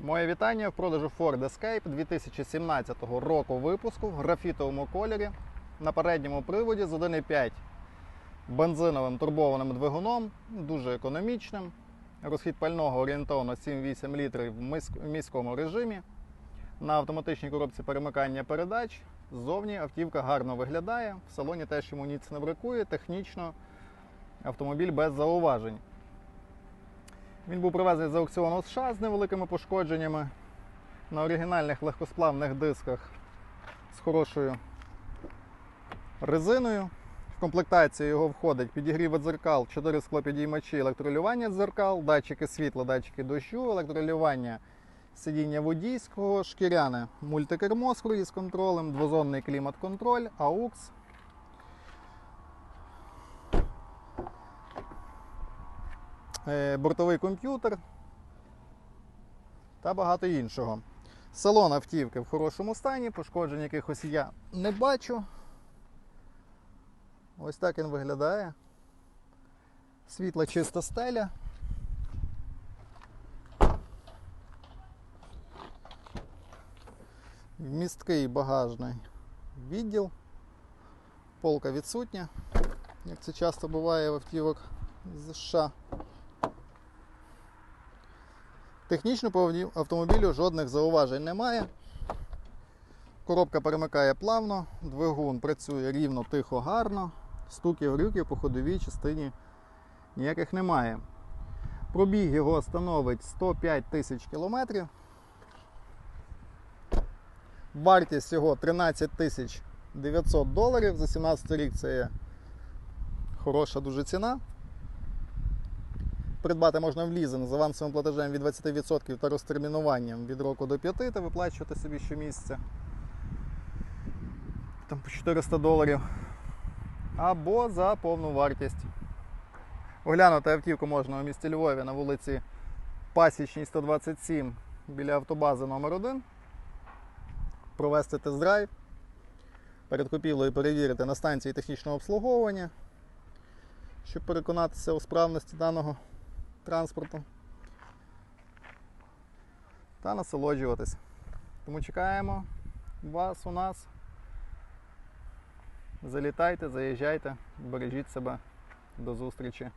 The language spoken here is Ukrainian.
Моє вітання в продажу Ford Escape 2017 року випуску в графітовому кольорі на передньому приводі з 1,5 бензиновим турбованим двигуном, дуже економічним. Розхід пального орієнтовно 7-8 літрів в міському режимі. На автоматичній коробці перемикання передач. Ззовні автівка гарно виглядає. В салоні теж йому ніц не бракує. Технічно автомобіль без зауважень. Він був привезений з аукціону США з невеликими пошкодженнями на оригінальних легкосплавних дисках з хорошою резиною. В комплектацію його входить підігрів дзеркал, 4 склопідіймачі, електролювання дзеркал, датчики світла, датчики дощу, електролювання сидіння водійського, шкіряне мультикермо з круїз контролем, двозонний клімат-контроль, AUX, бортовий комп'ютер та багато іншого. Салон автівки в хорошому стані, пошкоджень якихось я не бачу. Ось так він виглядає. Світла чиста стеля. Вмісткий багажний відділ. Полка відсутня, як це часто буває в автівок з США. Технічно по автомобілю жодних зауважень немає. Коробка перемикає плавно, двигун працює рівно, тихо, гарно. Стуків, грюків по ходовій частині ніяких немає. Пробіг його становить 105 тисяч кілометрів. Вартість його 13 тисяч 900 доларів. За 17 рік це є хороша дуже ціна. Придбати можна в лізинг з авансовим платежем від 20% та розтермінуванням від року до 5 та виплачувати собі щомісяця. Там по 400 доларів. Або за повну вартість. Оглянути автівку можна у місті Львові на вулиці Пасічній 127 біля автобази номер 1 Провести тест-драйв. Перед купівлею перевірити на станції технічного обслуговування, щоб переконатися у справності даного транспорту та насолоджуватись. Тому чекаємо вас у нас. Залітайте, заїжджайте, бережіть себе. До зустрічі.